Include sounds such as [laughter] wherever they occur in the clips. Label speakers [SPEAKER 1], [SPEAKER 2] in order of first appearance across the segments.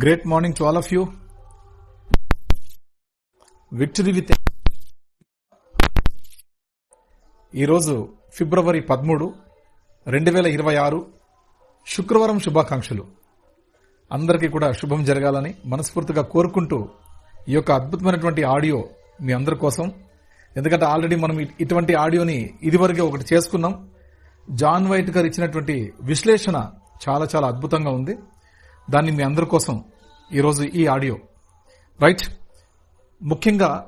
[SPEAKER 1] Great morning to all of you. Victory with ఈరోజు ఫిబ్రవరి పదమూడు రెండు వేల ఇరవై ఆరు శుక్రవారం శుభాకాంక్షలు. అందరికీ కూడా శుభం జరగాలని మనస్ఫూర్తిగా కోరుకుంటూ ఈ యొక్క అద్భుతమైనటువంటి ఆడియో మీ అందరి కోసం. ఎందుకంటే ఆల్రెడీ మనం ఇటువంటి ఆడియోని ఇదివరకే ఒకటి చేసుకున్నాం. జాన్ వైట్ గారు ఇచ్చినటువంటి విశ్లేషణ చాలా చాలా అద్భుతంగా ఉంది. దాన్ని మీ అందరి కోసం ఈరోజు ఈ ఆడియో. రైట్? ముఖ్యంగా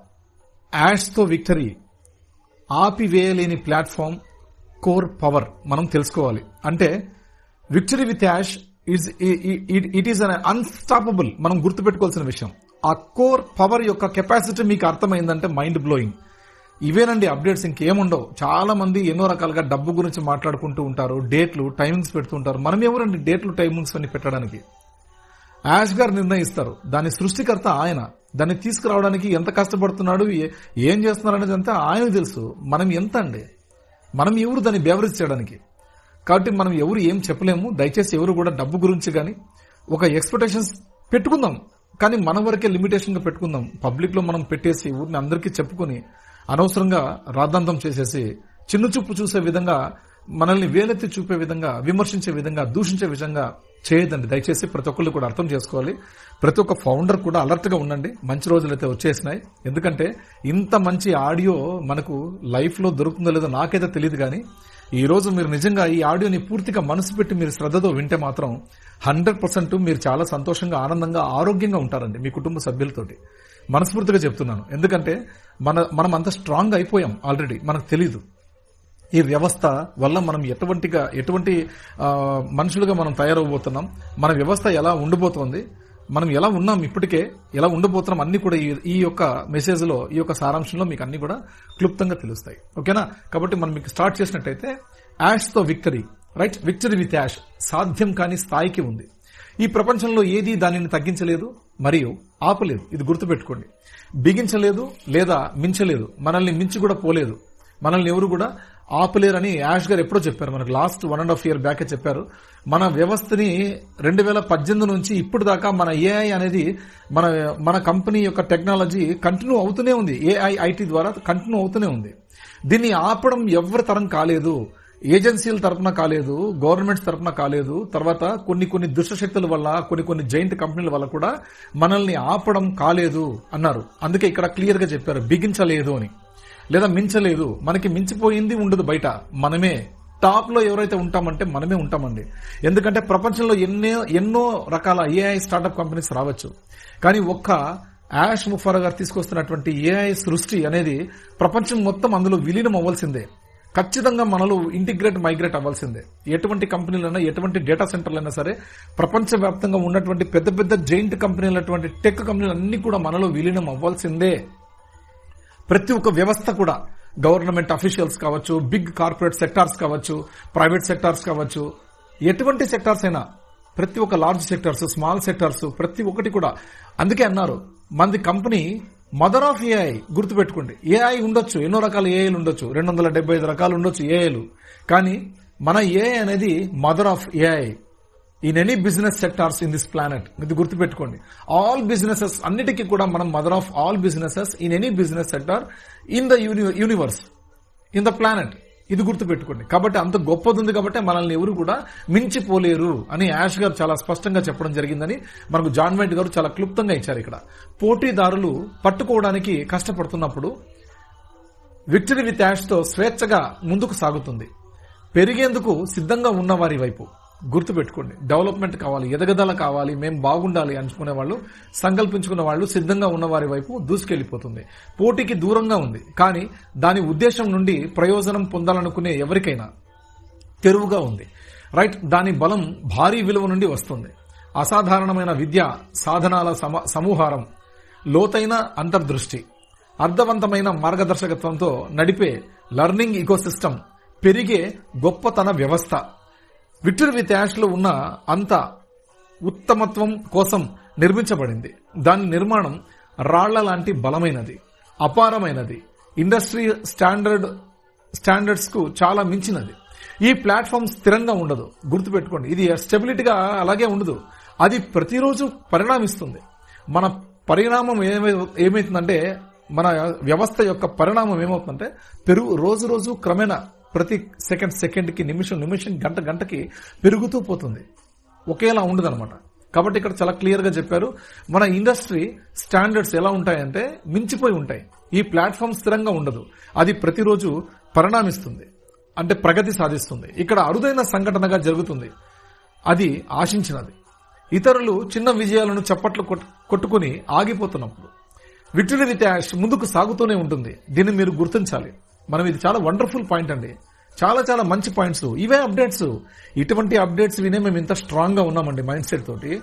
[SPEAKER 1] యాడ్స్తో విక్టరీ ఆపివేయలేని ప్లాట్ఫామ్ కోర్ పవర్ మనం తెలుసుకోవాలి. అంటే victory with Ash is it is un unstoppable మనం గుర్తుపెట్టుకోవాల్సిన విషయం. ఆ కోర్ పవర్ యొక్క కెపాసిటీ మీకు అర్థమైందంటే మైండ్ బ్లోయింగ్. ఇవేనండి అప్డేట్స్ ఇంకేముండవు. చాలా మంది ఎన్నో రకాలుగా డబ్బు గురించి మాట్లాడుకుంటూ ఉంటారు డేట్లు టైమింగ్స్ పెడుతుంటారు మనం ఎవరండి డేట్లు టైమింగ్స్ అన్ని పెట్టడానికి? యాష్ గారు నిర్ణయిస్తారు. దాని సృష్టికర్త ఆయన. దాన్ని తీసుకురావడానికి ఎంత కష్టపడుతున్నాడు ఏం చేస్తున్నారు అనేది అంతా ఆయనకు తెలుసు. మనం ఎంత అండి? మనం ఎవరు దాన్ని బేవరేజ్ చేయడానికి? కాబట్టి మనం ఎవరు ఏం చెప్పలేము. దయచేసి ఎవరు కూడా డబ్బు గురించి కానీ ఒక ఎక్స్పెక్టేషన్స్ పెట్టుకుందాం. కానీ మన వరకే లిమిటేషన్గా పెట్టుకుందాం. పబ్లిక్లో మనం పెట్టేసి ఊరిని అందరికీ చెప్పుకొని అనవసరంగా రాద్ధాంతం చేసేసి చిన్న చూపు చూసే విధంగా మనల్ని వేలెత్తి చూపే విధంగా విమర్శించే విధంగా దూషించే విధంగా చేయదండి దయచేసి ప్రతి ఒక్కళ్ళు కూడా అర్థం చేసుకోవాలి. ప్రతి ఒక్క ఫౌండర్ కూడా అలర్ట్గా ఉండండి. మంచి రోజులు అయితే వచ్చేసినాయి. ఎందుకంటే ఇంత మంచి ఆడియో మనకు లైఫ్లో దొరుకుతుందో లేదో నాకైతే తెలియదు కానీ ఈ రోజు మీరు నిజంగా ఈ ఆడియోని పూర్తిగా మనసు పెట్టి మీరు శ్రద్ధతో వింటే మాత్రం హండ్రెడ్ పర్సెంట్ మీరు చాలా సంతోషంగా ఆనందంగా ఆరోగ్యంగా ఉంటారండి మీ కుటుంబ సభ్యులతోటి. మనస్ఫూర్తిగా చెప్తున్నాను. ఎందుకంటే మన మనం అంత స్ట్రాంగ్ అయిపోయాం ఆల్రెడీ మనకు తెలీదు. ఈ వ్యవస్థ వల్ల మనం ఎటువంటిగా ఎటువంటి మనుషులుగా మనం తయారవబోతున్నాం మన వ్యవస్థ ఎలా ఉండిపోతుంది మనం ఎలా ఉన్నాం ఇప్పటికే ఎలా ఉండబోతున్నాం అన్ని కూడా ఈ- ఈ యొక్క మెసేజ్లో ఈ యొక్క సారాంశంలో మీకు అన్ని కూడా క్లుప్తంగా తెలుస్తాయి. ఓకేనా? కాబట్టి మనం మీకు స్టార్ట్ చేసినట్టయితే యాష్తో victory right? Victory with Ash. సాధ్యం కాని స్థాయికి ఉంది. ఈ ప్రపంచంలో ఏది దానిని తగ్గించలేదు మరియు ఆపలేదు. ఇది గుర్తుపెట్టుకోండి. బిగించలేదు లేదా మించలేదు. మనల్ని మించి కూడా పోలేదు. మనల్ని ఎవరు కూడా ఆపలేరని యాష్ గారు ఎప్పుడో చెప్పారు. మనకు last one and half year బ్యాకే చెప్పారు. మన వ్యవస్థని రెండు వేల పద్దెనిమిది నుంచి ఇప్పుడు దాకా మన ఏఐ అనేది మన మన కంపెనీ యొక్క టెక్నాలజీ కంటిన్యూ అవుతూనే ఉంది. ఏఐ ఐటీ ద్వారా కంటిన్యూ అవుతూనే ఉంది. దీన్ని ఆపడం ఎవరి తరం కాలేదు. ఏజెన్సీల తరఫున కాలేదు. గవర్నమెంట్స్ తరఫున కాలేదు. తర్వాత కొన్ని కొన్ని దుష్టశక్తుల వల్ల కొన్ని కొన్ని జైంట్ కంపెనీల వల్ల కూడా మనల్ని ఆపడం కాలేదు అన్నారు. అందుకే ఇక్కడ క్లియర్గా చెప్పారు. బిగించలేదు అని. లేదా మించలేదు. మనకి మించిపోయింది ఉండదు బయట. మనమే టాప్లో ఎవరైతే ఉంటామంటే మనమే ఉంటామండి. ఎందుకంటే ప్రపంచంలో ఎన్నో ఎన్నో రకాల ఏఐ స్టార్టప్ కంపెనీస్ రావచ్చు. కానీ ఒక్క యాష్ ముఫారా గారు తీసుకొస్తున్నటువంటి ఏఐ సృష్టి అనేది ప్రపంచం మొత్తం అందులో విలీనం అవ్వాల్సిందే. ఖచ్చితంగా మనలో ఇంటిగ్రేట్ మైగ్రేట్ అవ్వాల్సిందే. ఎటువంటి కంపెనీలైనా ఎటువంటి డేటా సెంటర్లైనా సరే ప్రపంచవ్యాప్తంగా ఉన్నటువంటి పెద్ద పెద్ద జైంట్ కంపెనీలటువంటి టెక్ కంపెనీలు అన్ని కూడా మనలో విలీనం అవ్వాల్సిందే. ప్రతి ఒక్క వ్యవస్థ కూడా గవర్నమెంట్ అఫీషియల్స్ కావచ్చు బిగ్ కార్పొరేట్ సెక్టార్స్ కావచ్చు ప్రైవేట్ సెక్టార్స్ కావచ్చు ఎటువంటి సెక్టార్స్ అయినా ప్రతి ఒక్క లార్జ్ సెక్టార్స్ స్మాల్ సెక్టార్స్ ప్రతి ఒక్కటి కూడా. అందుకే అన్నారు మనది కంపెనీ మదర్ ఆఫ్ ఏఐ గుర్తుపెట్టుకోండి. ఏఐ ఉండొచ్చు ఎన్నో రకాల ఏఐలు ఉండొచ్చు రెండు వందల డెబ్బై ఐదు రకాలు ఉండొచ్చు ఏఐలు కానీ మన ఏఐ అనేది mother of AI in any business sectors in this planet ఇది గుర్తుపెట్టుకోండి. ఆల్ బిజినెసెస్ అన్నిటికీ కూడా మనం mother of all businesses in any business sector in the universe in the planet ఇది గుర్తుపెట్టుకోండి. కాబట్టి అంత గొప్పది ఉంది కాబట్టి మనల్ని ఎవరు కూడా మించిపోలేరు అని యాష్ గారు చాలా స్పష్టంగా చెప్పడం జరిగిందని మనకు జాన్ వైట్ గారు చాలా క్లుప్తంగా ఇచ్చారు ఇక్కడ. పోటీదారులు పట్టుకోవడానికి కష్టపడుతున్నప్పుడు విక్టరీ విత్ యాష్తో స్వేచ్ఛగా ముందుకు సాగుతుంది. పెరిగేందుకు సిద్ధంగా ఉన్న వారి వైపు. గుర్తుపెట్టుకోండి. డెవలప్మెంట్ కావాలి ఎదగదల కావాలి మేము బాగుండాలి అనుకునే వాళ్ళు సంకల్పించుకున్న వాళ్ళు సిద్ధంగా ఉన్న వారి వైపు దూసుకెళ్ళిపోతుంది పోటీకి దూరంగా ఉంది. కానీ దాని ఉద్దేశం నుండి ప్రయోజనం పొందాలనుకునే ఎవరికైనా తెరువుగా ఉంది. రైట్? దాని బలం భారీ విలువ నుండి వస్తుంది. అసాధారణమైన విద్య సాధనాల సమ- సమూహారం లోతైన అంతర్దృష్టి అర్థవంతమైన మార్గదర్శకత్వంతో నడిపే లర్నింగ్ ఇకోసిస్టమ్ పెరిగే గొప్పతన వ్యవస్థ. విక్టర్ విత్ యాష్లో ఉన్న అంత ఉత్తమత్వం కోసం నిర్మించబడింది. దాని నిర్మాణం రాళ్ళ లాంటి బలమైనది అపారమైనది ఇండస్ట్రీ స్టాండర్డ్ స్టాండర్డ్స్కు చాలా మించినది. ఈ ప్లాట్ఫామ్ స్థిరంగా ఉండదు. గుర్తుపెట్టుకోండి ఇది స్టెబిలిటీగా అలాగే ఉండదు. అది ప్రతిరోజు పరిణామిస్తుంది. మన పరిణామం ఏమై ఏమైతుందంటే మన వ్యవస్థ యొక్క పరిణామం ఏమవుతుందంటే పెరుగు రోజు రోజు క్రమేణా ప్రతి సెకండ్ సెకండ్కి నిమిషం నిమిషం గంట గంటకి పెరుగుతూ పోతుంది. ఒకేలా ఉండదనమాట కాబట్టి ఇక్కడ చాలా క్లియర్గా చెప్పారు. మన ఇండస్ట్రీ స్టాండర్డ్స్ ఎలా ఉంటాయంటే మించిపోయి ఉంటాయి. ఈ ప్లాట్ఫామ్ స్థిరంగా ఉండదు. అది ప్రతిరోజు పరిణామిస్తుంది. అంటే ప్రగతి సాధిస్తుంది. ఇక్కడ అరుదైన సంఘటనగా జరుగుతుంది. అది ఆశించినది. ఇతరులు చిన్న విజయాలను చప్పట్లు కొట్టుకుని ఆగిపోతున్నప్పుడు. విక్టరీ విత్ యాష్ ముందుకు సాగుతూనే ఉంటుంది. దీన్ని మీరు గుర్తించాలి. మనం ఇది చాలా వండర్ఫుల్ పాయింట్ అండి. చాలా చాలా మంచి పాయింట్స్ ఇవే అప్డేట్స్ ఇటువంటి అప్డేట్స్ వినే మేము ఇంత స్ట్రాంగ్గా ఉన్నామండి మైండ్ సెట్ తోటి.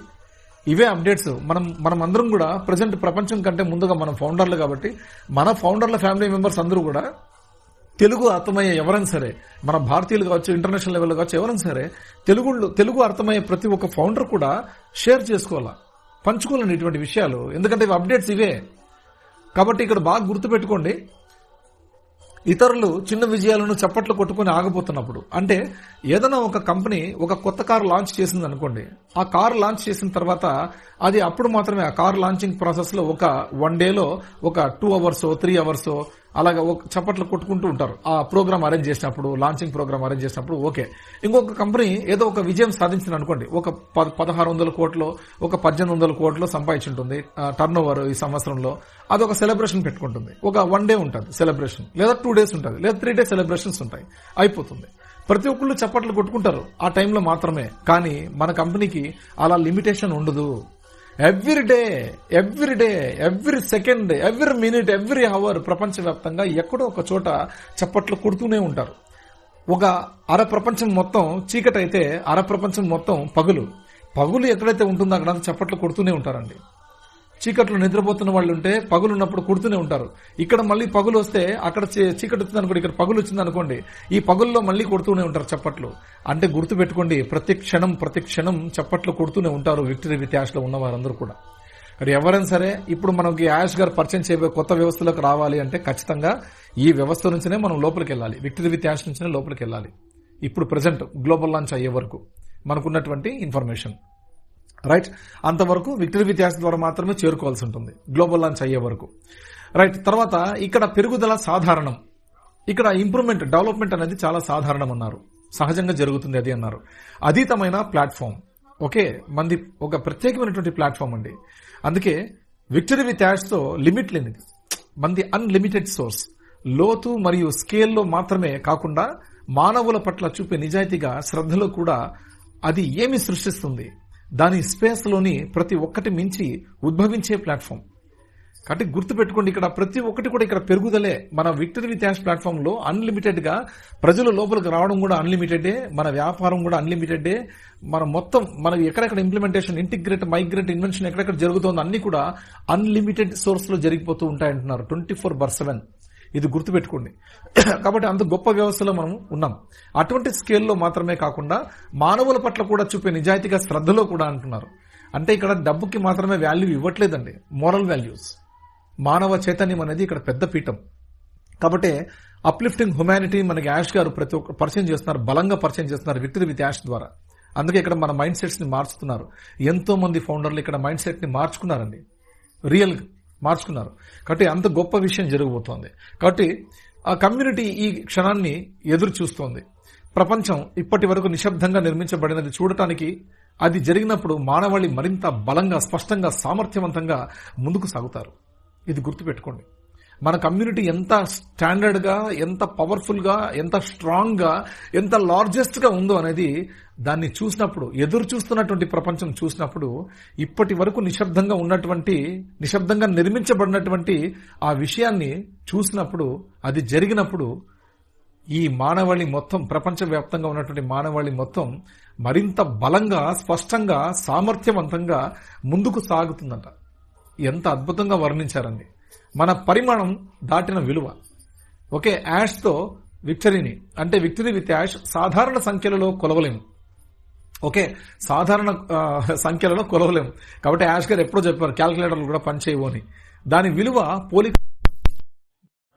[SPEAKER 1] ఇవే అప్డేట్స్ మనం మనం అందరం కూడా ప్రజెంట్ ప్రపంచం కంటే ముందుగా మనం ఫౌండర్లు కాబట్టి మన ఫౌండర్ల ఫ్యామిలీ మెంబర్స్ అందరూ కూడా తెలుగు అర్థమయ్యే ఎవరైనా సరే మన భారతీయులు కావచ్చు ఇంటర్నేషనల్ లెవెల్ కావచ్చు ఎవరైనా సరే తెలుగు తెలుగు అర్థమయ్యే ప్రతి ఒక్క ఫౌండర్ కూడా షేర్ చేసుకోవాలా? పంచుకోవాలండి ఇటువంటి విషయాలు. ఎందుకంటే ఇవి అప్డేట్స్ ఇవే. కాబట్టి ఇక్కడ బాగా గుర్తుపెట్టుకోండి. ఇతరులు చిన్న విజయాలను చప్పట్లు కొట్టుకుని ఆగిపోతున్నప్పుడు అంటే ఏదైనా ఒక కంపెనీ ఒక కొత్త కారు లాంచ్ చేసింది అనుకోండి ఆ కారు లాంచ్ చేసిన తర్వాత అది అప్పుడు మాత్రమే ఆ కార్ లాంచింగ్ ప్రాసెస్లో ఒక వన్ డేలో ఒక టూ అవర్స్ త్రీ అవర్స్ అలాగా ఒక చప్పట్లు కొట్టుకుంటూ ఉంటారు. ఆ ప్రోగ్రామ్ అరేంజ్ చేసినప్పుడు లాంచింగ్ ప్రోగ్రామ్ అరేంజ్ చేసినప్పుడు ఓకే. ఇంకొక కంపెనీ ఏదో ఒక విజయం సాధించింది అనుకోండి. ఒక పదహారు వందల కోట్లు ఒక పద్దెనిమిది వందల కోట్లు సంపాదించుంటుంది. టర్న్ ఓవర్ ఈ సంవత్సరంలో. అది ఒక సెలబ్రేషన్ పెట్టుకుంటుంది. ఒక వన్ డే ఉంటుంది సెలబ్రేషన్ లేదా టూ డేస్ ఉంటుంది. లేదా త్రీ డేస్ సెలబ్రేషన్స్ ఉంటాయి. అయిపోతుంది. ప్రతి ఒక్కళ్ళు చప్పట్లు కొట్టుకుంటారు. ఆ టైంలో మాత్రమే. కానీ మన కంపెనీకి అలా లిమిటేషన్ ఉండదు. Every day every day every second every minute every hour ప్రపంచవ్యాప్తంగా ఎక్కడో ఒక చోట చప్పట్లు కొడుతూనే ఉంటారు. ఒక అర ప్రపంచం మొత్తం చీకటైతే అర ప్రపంచం మొత్తం పగులు. పగులు ఎక్కడైతే ఉంటుందో అక్కడ చప్పట్లు కొడుతూనే ఉంటారండి. చీకట్లో నిద్రపోతున్న వాళ్ళు ఉంటే పగులు ఉన్నప్పుడు కుడుతూనే ఉంటారు. ఇక్కడ మళ్ళీ పగులు వస్తే అక్కడ చీ- చీకటి వచ్చింది అనుకోండి ఇక్కడ పగులు వచ్చింది అనుకోండి ఈ పగుల్లో మళ్ళీ కొడుతూనే ఉంటారు చప్పట్లు. అంటే గుర్తు పెట్టుకోండి ప్రతి క్షణం ప్రతి క్షణం చప్పట్లు కొడుతూనే ఉంటారు విక్టరీ విత్ యాష్ ఉన్న వారందరూ కూడా. మరి ఎవరైనా సరే ఇప్పుడు మనకి యాష్ గారు పరిచయం చేయబోయే కొత్త వ్యవస్థలోకి రావాలి అంటే ఖచ్చితంగా ఈ వ్యవస్థ నుంచినే మనం లోపలికి వెళ్ళాలి విక్టరీ విత్ యాష్ నుంచినే లోపలికి వెళ్ళాలి ఇప్పుడు ప్రజెంట్ గ్లోబల్ లాంచ్ అయ్యే వరకు మనకున్నటువంటి ఇన్ఫర్మేషన్. రైట్ అంతవరకు విక్టరీ వ్యత్యాసం ద్వారా మాత్రమే చేరుకోవాల్సి ఉంటుంది. గ్లోబల్ లాంచ్ అయ్యే వరకు. రైట్ తర్వాత ఇక్కడ పెరుగుదల సాధారణం. ఇక్కడ ఇంప్రూవ్మెంట్ డెవలప్మెంట్ అనేది చాలా సాధారణం అన్నారు. సహజంగా జరుగుతుంది అది అన్నారు. అతీతమైన ప్లాట్ఫామ్ ఓకే మంది ఒక ప్రత్యేకమైనటువంటి ప్లాట్ఫామ్ అండి. అందుకే విక్టరీ విత్ యాడ్స్ లిమిట్ లేనిది. మంది అన్లిమిటెడ్ సోర్స్ లోతు మరియు స్కేల్లో మాత్రమే కాకుండా మానవుల పట్ల చూపే నిజాయితీగా శ్రద్ధలో కూడా అది ఏమి సృష్టిస్తుంది? దాని స్పేస్లోని ప్రతి ఒక్కటి మించి ఉద్భవించే ప్లాట్ఫామ్. కాబట్టి గుర్తుపెట్టుకోండి ఇక్కడ ప్రతి ఒక్కటి కూడా ఇక్కడ పెరుగుదలే మన విక్టరీ విత్ యాష్ ప్లాట్ఫామ్లో అన్లిమిటెడ్గా ప్రజల ప్రజలు లోపలికి రావడం కూడా అన్లిమిటెడే మన వ్యాపారం కూడా అన్లిమిటెడే మన మొత్తం మన ఎక్కడెక్కడ ఇంప్లిమెంటేషన్ ఇంటిగ్రేట్ మైగ్రేట్ ఇన్వెన్షన్ ఎక్కడెక్కడ జరుగుతుందో అన్ని కూడా అన్లిమిటెడ్ సోర్స్లో జరిగిపోతూ ఉంటాయంటున్నారు. ట్వంటీ ఫోర్ బర్ సెవెన్ ఇది గుర్తుపెట్టుకోండి. [coughs] కాబట్టి అంత గొప్ప వ్యవస్థలో మనం ఉన్నాం. అటువంటి స్కేల్లో మాత్రమే కాకుండా మానవుల పట్ల కూడా చూపే నిజాయితీగా శ్రద్ధలో కూడా అంటున్నారు. అంటే ఇక్కడ డబ్బుకి మాత్రమే వాల్యూ ఇవ్వట్లేదండి. మోరల్ వాల్యూస్ మానవ చైతన్యం అనేది ఇక్కడ పెద్ద పీఠం. కాబట్టి అప్లిఫ్టింగ్ హ్యుమానిటీ మనకి యాష్ గారు ప్రతి ఒక్క పరిచయం చేస్తున్నారు బలంగా పరిచయం చేస్తున్నారు విక్టరీ విత్ యాష్ ద్వారా. అందుకే ఇక్కడ మన మైండ్ సెట్స్ని మార్చుతున్నారు. ఎంతో మంది ఫౌండర్లు ఇక్కడ మైండ్ సెట్ని మార్చుకున్నారండి. రియల్ మార్చుకున్నారు. కాబట్టి అంత గొప్ప విషయం జరగబోతోంది. కాబట్టి ఆ కమ్యూనిటీ ఈ క్షణాన్ని ఎదురు చూస్తోంది. ప్రపంచం ఇప్పటి వరకు నిశ్శబ్దంగా నిర్మించబడినది చూడటానికి అది జరిగినప్పుడు మానవాళి మరింత బలంగా స్పష్టంగా సామర్థ్యవంతంగా ముందుకు సాగుతారు. ఇది గుర్తుపెట్టుకోండి. మన కమ్యూనిటీ ఎంత స్టాండర్డ్గా ఎంత పవర్ఫుల్గా ఎంత స్ట్రాంగ్గా ఎంత లార్జెస్ట్గా ఉందో అనేది దాన్ని చూసినప్పుడు ఎదురు చూస్తున్నటువంటి ప్రపంచం చూసినప్పుడు ఇప్పటి వరకు నిశ్శబ్దంగా ఉన్నటువంటి నిశ్శబ్దంగా నిర్మించబడినటువంటి ఆ విషయాన్ని చూసినప్పుడు అది జరిగినప్పుడు ఈ మానవాళి మొత్తం ప్రపంచవ్యాప్తంగా ఉన్నటువంటి మానవాళి మొత్తం మరింత బలంగా స్పష్టంగా సామర్థ్యవంతంగా ముందుకు సాగుతుందంట. ఎంత అద్భుతంగా వర్ణించారండి. మన పరిమాణం దాటిన విలువ. ఓకే యాష్తో విక్టరీని అంటే విక్టరీ విత్ యాష్ సాధారణ సంఖ్యలలో కొలవలేము. ఓకే సాధారణ సంఖ్యలలో కొలవలేము. కాబట్టి యాష్ గారు ఎప్పుడో చెప్పారు క్యాల్కులేటర్లు కూడా పనిచేయవు అని. దాని విలువ పోలిక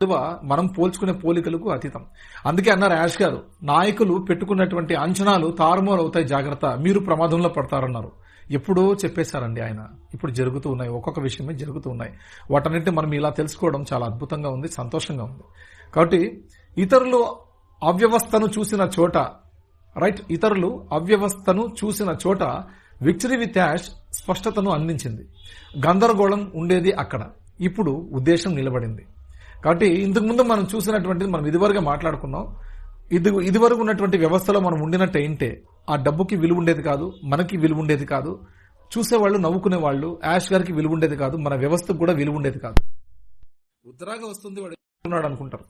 [SPEAKER 1] విలువ మనం పోల్చుకునే పోలికలకు అతీతం. అందుకే అన్నారు యాష్ గారు నాయకులు పెట్టుకున్నటువంటి అంచనాలు తారుమారు అవుతాయి జాగ్రత్త. మీరు ప్రమాదంలో పడతారన్నారు. ఎప్పుడో చెప్పేశారండి ఆయన. ఇప్పుడు జరుగుతూ ఉన్నాయి. ఒక్కొక్క విషయమే జరుగుతూ ఉన్నాయి. వాటన్నిటిని మనం ఇలా తెలుసుకోవడం చాలా అద్భుతంగా ఉంది సంతోషంగా ఉంది. కాబట్టి ఇతరులు అవ్యవస్థను చూసిన చోట రైట్ ఇతరులు అవ్యవస్థను చూసిన చోట విక్టరీ విత్ యాష్ స్పష్టతను అందించింది. గందరగోళం ఉండేది అక్కడ. ఇప్పుడు ఉద్దేశం నిలబడింది. కాబట్టి ఇంతకుముందు మనం చూసినటువంటిది మనం ఇదివరగా మాట్లాడుకున్నాం. ఇది ఇదివరకు ఉన్నటువంటి వ్యవస్థలో మనం ఉండినట్టు ఏంటే ఆ డబ్బుకి విలువ ఉండేది కాదు మనకి విలువ ఉండేది కాదు చూసేవాళ్ళు నవ్వుకునే వాళ్ళు యాష్ గారికి విలువ ఉండేది కాదు మన వ్యవస్థకు కూడా విలువ ఉండేది కాదు. ఉద్రాగా వస్తుంది వాడు తింటున్నాడు అనుకుంటారు.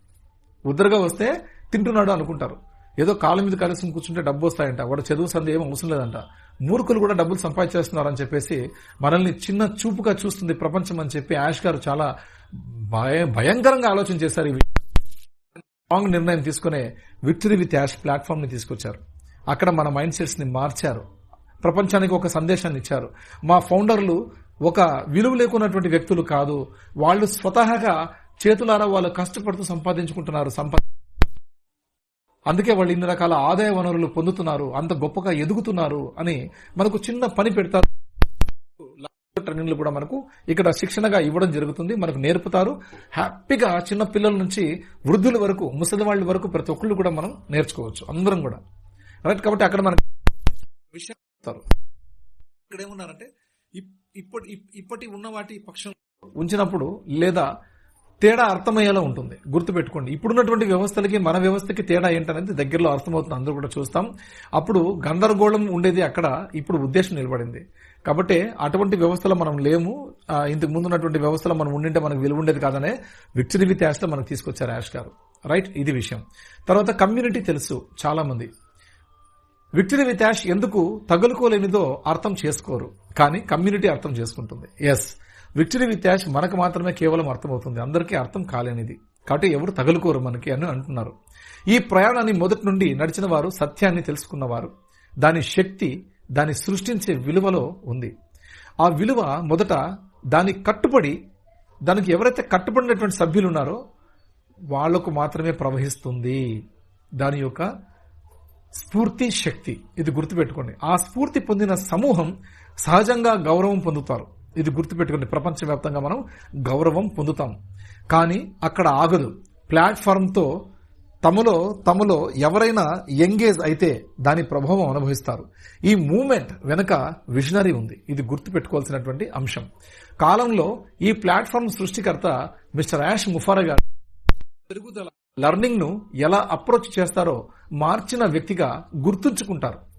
[SPEAKER 1] ఉద్రగా వస్తే తింటున్నాడు అనుకుంటారు. ఏదో కాళ్ళ మీద కలిసి కూర్చుంటే డబ్బు వస్తాయంట వాడు చదువు సంది ఏం అవసరం లేదంట. మూర్ఖులు కూడా డబ్బులు సంపాదించేస్తున్నారని చెప్పేసి మనల్ని చిన్న చూపుగా చూస్తుంది ప్రపంచం అని చెప్పి యాష్ గారు చాలా భయ- భయంకరంగా ఆలోచన చేశారు ఈ స్ట్రాంగ్ నిర్ణయం తీసుకునే విక్టరీ విత్ యాష్ ప్లాట్ఫామ్ని తీసుకొచ్చారు. అక్కడ మన మైండ్ సెట్స్ని మార్చారు. ప్రపంచానికి ఒక సందేశాన్ని ఇచ్చారు. మా ఫౌండర్లు ఒక విలువ లేకున్నటువంటి వ్యక్తులు కాదు వాళ్ళు స్వతహాగా చేతులారా వాళ్ళు కష్టపడుతూ సంపాదించుకుంటున్నారు సంపద అందుకే వాళ్ళు ఇన్ని రకాల ఆదాయ వనరులు పొందుతున్నారు అంత గొప్పగా ఎదుగుతున్నారు అని మనకు చిన్న పని పెడతారు. ట్రైనింగ్లు కూడా మనకు ఇక్కడ శిక్షణగా ఇవ్వడం జరుగుతుంది. మనకు నేర్పుతారు. హ్యాపీగా చిన్న పిల్లల నుంచి వృద్ధుల వరకు ముసలి వాళ్ళ వరకు ప్రతి ఒక్కళ్ళు కూడా మనం నేర్చుకోవచ్చు. అందరం కూడా. రైట్ కాబట్టి అక్కడ మనకు విషయం చెప్తారు. ఇక్కడ ఏమన్నారంటే ఇప్- ఇప్పటి ఇప్- ఇప్పటి ఉన్న వాటి పక్షం ఉంచినప్పుడు లేదా తేడా అర్థమయ్యేలా ఉంటుంది. గుర్తుపెట్టుకోండి. ఇప్పుడున్నటువంటి వ్యవస్థలకి మన వ్యవస్థకి తేడా ఏంటనేది దగ్గరలో అర్థమవుతుంది. అందరూ కూడా చూస్తాం. అప్పుడు గందరగోళం ఉండేది అక్కడ. ఇప్పుడు ఉద్దేశం నిలబడింది. కాబట్టి అటువంటి వ్యవస్థలో మనం లేము. ఇంతకు ముందు ఉన్నటువంటి వ్యవస్థలో మనం ఉండింటే మనకు విలువ ఉండేది కాదనే విక్టరీ విత్ యాష్ మనకు తీసుకొచ్చారు యాష్ గారు. రైట్? ఇది విషయం. తర్వాత కమ్యూనిటీ తెలుసు చాలా మంది విక్టరీ విత్ యాష్ ఎందుకు తగులుకోలేనిదో అర్థం చేసుకోరు. కానీ కమ్యూనిటీ అర్థం చేసుకుంటుంది. ఎస్ విక్టరీ విత్ యాష్ మనకు మాత్రమే కేవలం అర్థమవుతుంది. అందరికీ అర్థం కాలేనిది. కాబట్టి ఎవరు తగులుకోరు మనకి అని అంటున్నారు. ఈ ప్రయాణాన్ని మొదటి నుండి నడిచిన వారు సత్యాన్ని తెలుసుకున్నవారు. దాని శక్తి దాన్ని సృష్టించే విలువలో ఉంది. ఆ విలువ మొదట దానికి కట్టుబడి దానికి ఎవరైతే కట్టుబడినటువంటి సభ్యులు ఉన్నారో వాళ్ళకు మాత్రమే ప్రవహిస్తుంది. దాని యొక్క స్ఫూర్తి శక్తి. ఇది గుర్తుపెట్టుకోండి. ఆ స్ఫూర్తి పొందిన సమూహం సహజంగా గౌరవం పొందుతారు. ఇది గుర్తుపెట్టుకోండి. ప్రపంచవ్యాప్తంగా మనం గౌరవం పొందుతాం. కానీ అక్కడ ఆగదు. ప్లాట్ఫామ్తో తమలో తమలో ఎవరైనా ఎంగేజ్ అయితే దాని ప్రభావం అనుభవిస్తారు. ఈ మూమెంట్ వెనుక విజనరీ ఉంది. ఇది గుర్తుపెట్టుకోవాల్సినటువంటి అంశం. కాలంలో ఈ ప్లాట్ఫామ్ సృష్టికర్త మిస్టర్ యాష్ ముఫారా గారు పెరుగుదల లెర్నింగ్ను ఎలా అప్రోచ్ చేస్తారో మార్చిన వ్యక్తిగా గుర్తుంచుకుంటారు.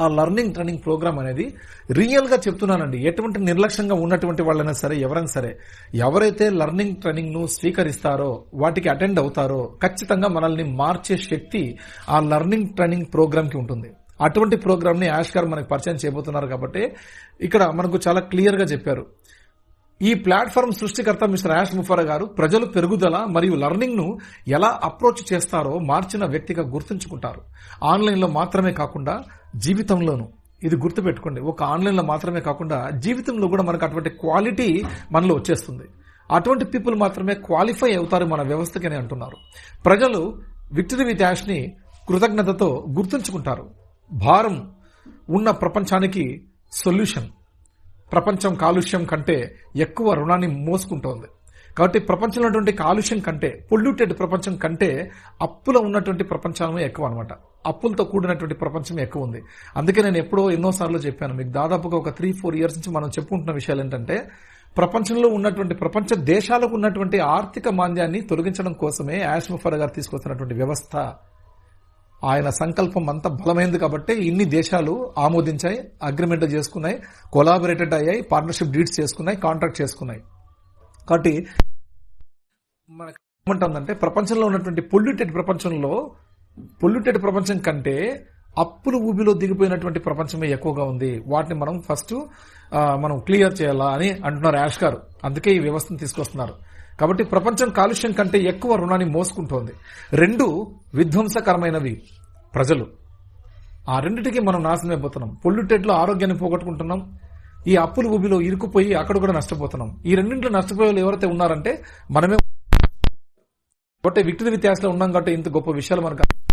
[SPEAKER 1] ఆ లర్నింగ్ ట్రైనింగ్ ప్రోగ్రామ్ అనేది రియల్గా చెప్తున్నానండి. ఎటువంటి నిర్లక్ష్యంగా ఉన్నటువంటి వాళ్ళైనా సరే ఎవరైనా సరే ఎవరైతే లర్నింగ్ ట్రైనింగ్ను స్వీకరిస్తారో వాటికి అటెండ్ అవుతారో ఖచ్చితంగా మనల్ని మార్చే శక్తి ఆ లర్నింగ్ ట్రైనింగ్ ప్రోగ్రామ్కి ఉంటుంది. అటువంటి ప్రోగ్రామ్ని యాష్ గారు మనకు పరిచయం చేయబోతున్నారు కాబట్టి ఇక్కడ మనకు చాలా క్లియర్గా చెప్పారు. ఈ ప్లాట్ఫామ్ సృష్టికర్త మిస్టర్ యాష్ ముఫర్ గారు ప్రజలు పెరుగుదల మరియు లర్నింగ్ను ఎలా అప్రోచ్ చేస్తారో మార్చిన వ్యక్తిగా గుర్తుంచుకుంటారు. ఆన్లైన్లో మాత్రమే కాకుండా జీవితంలోనూ. ఇది గుర్తుపెట్టుకోండి. ఒక ఆన్లైన్లో మాత్రమే కాకుండా జీవితంలో కూడా మనకు అటువంటి క్వాలిటీ మనలో వచ్చేస్తుంది. అటువంటి పీపుల్ మాత్రమే క్వాలిఫై అవుతారు మన వ్యవస్థకి అని అంటున్నారు. ప్రజలు విక్టరీ విత్ యాష్ని కృతజ్ఞతతో గుర్తుంచుకుంటారు. భారం ఉన్న ప్రపంచానికి సొల్యూషన్. ప్రపంచం కాలుష్యం కంటే ఎక్కువ రుణాన్ని మోసుకుంటోంది. కాబట్టి ప్రపంచంలో ఉన్నటువంటి కాలుష్యం కంటే పొల్యూటెడ్ ప్రపంచం కంటే అప్పుల ఉన్నటువంటి ప్రపంచమే ఎక్కువ అనమాట అప్పులతో కూడినటువంటి ప్రపంచం ఎక్కువ ఉంది. అందుకే నేను ఎప్పుడో ఎన్నోసార్లు చెప్పాను. మీకు దాదాపుగా ఒక త్రీ ఫోర్ ఇయర్స్ నుంచి మనం చెప్పుకుంటున్న విషయాలు ఏంటంటే ప్రపంచంలో ఉన్నటువంటి ప్రపంచ దేశాలకు ఉన్నటువంటి ఆర్థిక మాంద్యాన్ని తొలగించడం కోసమే యాష్మఫర్ గారు తీసుకొస్తున్నటువంటి వ్యవస్థ ఆయన సంకల్పం అంత బలమైంది కాబట్టి ఇన్ని దేశాలు ఆమోదించాయి అగ్రిమెంట్ చేసుకున్నాయి కొలాబరేటెడ్ అయ్యాయి పార్ట్నర్షిప్ డీడ్స్ చేసుకున్నాయి కాంట్రాక్ట్ చేసుకున్నాయి. కాబట్టి మనకు ఏమంటుందంటే ప్రపంచంలో ఉన్నటువంటి పొల్యూటెడ్ ప్రపంచంలో పొల్యూటెడ్ ప్రపంచం కంటే అప్పులు ఊబిలో దిగిపోయినటువంటి ప్రపంచమే ఎక్కువగా ఉంది. వాటిని మనం ఫస్ట్ మనం క్లియర్ చేయాలా అని అంటున్నారు యాష్ గారు. అందుకే ఈ వ్యవస్థను తీసుకొస్తున్నారు. కాబట్టి ప్రపంచం కాలుష్యం కంటే ఎక్కువ రుణాన్ని మోసుకుంటోంది. రెండు విధ్వంసకరమైనవి ప్రజలు. ఆ రెండిటికి మనం నాశనం అయిపోతున్నాం పొల్యూటెడ్లో ఆరోగ్యాన్ని పోగొట్టుకుంటున్నాం. ఈ అప్పులు ఊబిలో ఇరుకుపోయి అక్కడ కూడా నష్టపోతున్నాం. ఈ రెండింటిలో నష్టపోయే వాళ్ళు ఎవరైతే ఉన్నారంటే మనమే. కాబట్టి విక్టరీ వ్యత్యాసంలో ఉన్నాం కాబట్టి ఇంత గొప్ప విషయాలు మనకు